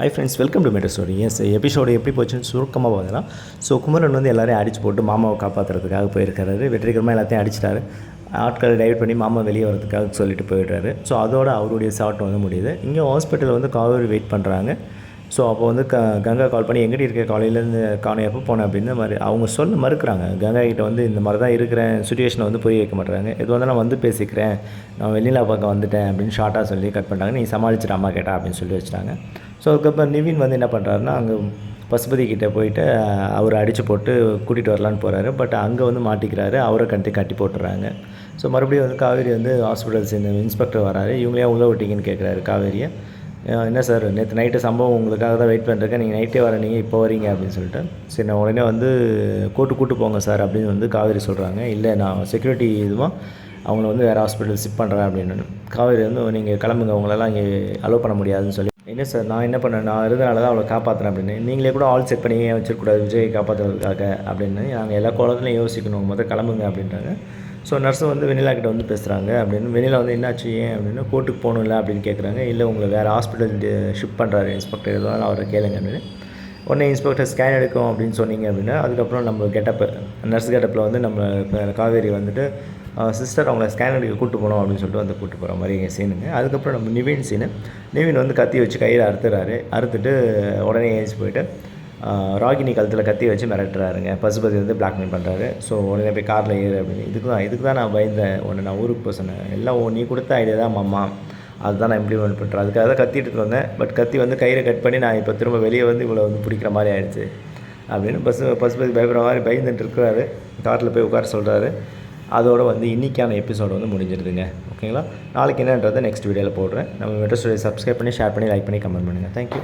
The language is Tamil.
Hi friends welcome to matter story S episode எப்படி போச்சுன்னு சுருக்கமாக பார்க்கலாம். ஸோ குமரன் வந்து எல்லாரையும் அடிச்சு போட்டு மாமாவை காப்பாற்றுறதுக்காக போயிருக்காரு வெற்றிகரமாக எல்லாத்தையும் அடிச்சிட்டாரு. ஆட்களை டைவர்ட் பண்ணி மாமா வெளியே வரதுக்காக சொல்லிட்டு போயிடுறாரு. ஸோ அதோட அவருடைய ஷாட் வந்து முடியுது. இங்கே ஹாஸ்பிட்டல் வந்து காவேரி வெயிட் பண்ணுறாங்க ஸோ அப்போ வந்து க கங்கா கால் பண்ணி எங்கிட்ட இருக்க? காலையிலேருந்து காணும். எப்போ போனேன் அப்படின்னு மாதிரி அவங்க சொல்ல மறுக்கிறாங்க. கங்கா கிட்ட வந்து இந்த மாதிரி தான் இருக்கிறேன். சுச்சுவேஷனை வந்து புரிய வைக்க மாட்டுறாங்க. எது வந்து நான் வந்து பேசிக்கிறேன். நான் வெளியில் பக்கம் வந்துட்டேன். அப்படின்னு ஷார்ட்டாக சொல்லி கட் பண்ணிட்டாங்க. நீ சமாளிச்சிட அம்மா கேட்டா அப்படின்னு சொல்லி வச்சுட்டாங்க. ஸோ அதுக்கப்புறம் நிவின் வந்து என்ன பண்ணுறாருன்னா அங்கே பசுபதி கிட்டே போயிட்டு அவரை அடித்து போட்டு கூட்டிகிட்டு வரலான்னு போகிறாரு பட் அங்கே வந்து மாட்டிக்கிறாரு. அவரை கட்டி கட்டி போட்டுறாங்க. ஸோ மறுபடியும் வந்து காவேரி வந்து ஹாஸ்பிட்டல்ஸ் இந்த இன்ஸ்பெக்டர் வராரு. இவங்களே உள்ள விட்டீங்கன்னு கேட்குறாரு காவேரியை. என்ன சார்? நேற்று நைட்டு சம்பவம் உங்களுக்காக தான் வெயிட் பண்ணுறேன் நீங்கள் நைட்டே வர நீங்கள் இப்போ வரீங்க அப்படின்னு சொல்லிட்டு. சரி நான் உடனே வந்து கூட்டு கூட்டு போங்க சார் அப்படின்னு வந்து காவேரி சொல்கிறாங்க இல்லை நான் செக்யூரிட்டி இதுவும் அவங்கள வந்து வேறு ஹாஸ்பிட்டல் ஷிஃப்ட் பண்ணுறேன் அப்படின்னு. காவேரி வந்து நீங்கள் கிளம்புங்க அவங்களெல்லாம் இங்கே அலோவ் பண்ண முடியாதுன்னு சொல்லி. என்ன சார் நான் என்ன பண்ணேன்? நான் இருந்தனால தான் அவளை காப்பாற்றுறேன் அப்படின்னு. நீங்களே கூட ஆல் செக் பண்ணி ஏன் வச்சிருக்கூடாது விஜய் காப்பாற்றுறதுக்காக அப்படின்னு. நாங்கள் எல்லா கோலத்துலையும் யோசிக்கணும். முதல் கிளம்புங்க அப்படின்றாங்க. ஸோ நர்ஸு வந்து வெண்ணிலா கிட்ட வந்து பேசுகிறாங்க அப்படின்னு வெண்ணிலா வந்து என்னாச்சு? ஏன் அப்படின்னு கோர்ட்டுக்கு போகணும்ல அப்படின்னு கேட்குறாங்க இல்லை உங்களை வேறு ஹாஸ்பிட்டல் ஷிஃப்ட் பண்ணுறாரு இன்ஸ்பெக்டர் எதுவும் அவரை கேளுங்க அப்படின்னு. உடனே இன்ஸ்பெக்டர் ஸ்கேன் எடுக்கும் அப்படின்னு சொன்னீங்க அப்படின்னா அதுக்கப்புறம் நம்ம கெட்டப்பு நர்ஸ் கெட்டப்பில் வந்து நம்ம காவேரி வந்துட்டு சிஸ்டர் அவங்கள ஸ்கேன் எடுக்க கூட்டு போனோம் அப்படின்னு சொல்லிட்டு வந்து கூட்டு போகிற மாதிரி சீனுங்க அதுக்கப்புறம் நம்ம நிவின் சீனு நிவின் வந்து கத்தி வச்சு கையில் அறுத்துறாரு. அறுத்துட்டு உடனே ஏஞ்சி போயிட்டு ராகினி கழுத்தில் கத்தி வச்சு மிரட்டுறாருங்க. பசுபதி வந்து பிளாக்மெயில் பண்ணுறாரு ஸோ உடனே போய் காரில் ஏறு அப்படின்னு. இதுக்கு தான் இதுக்கு தான் நான் பயந்தேன். உடனே நான் ஊருக்கு போக சொன்னேன். எல்லாம் உன் நீ கொடுத்த ஐடியா தான் மாமா. அதுதான் நான் இம்ப்ளிமெண்ட் பண்ணுறேன் அதுக்காக தான் கத்திட்டு வந்தேன். பட் கத்தி வந்து கயிறை கட் பண்ணி நான் இப்போ திரும்ப வெளியே வந்து இவ்வளோ வந்து பிடிக்கிற மாதிரி ஆயிடுச்சு. அப்படின்னு பசு பசுபதி பயப்படுற மாதிரி பயந்துட்டு இருக்கிறாரு. காரில் போய் உட்கார சொல்கிறாரு அதோடு வந்து இன்றைக்கான எபிசோடு வந்து முடிஞ்சிருதுங்க. ஓகேங்களா நாளைக்கு என்னன்றதை நெக்ஸ்ட் வீடியோவில் போடுறேன். நம்ம மெட்ரோ ஸ்டோரியை சப்ஸ்கிரைப் பண்ணி ஷேர் பண்ணி லைக் பண்ணி கமெண்ட் பண்ணுங்கள் தேங்க்யூ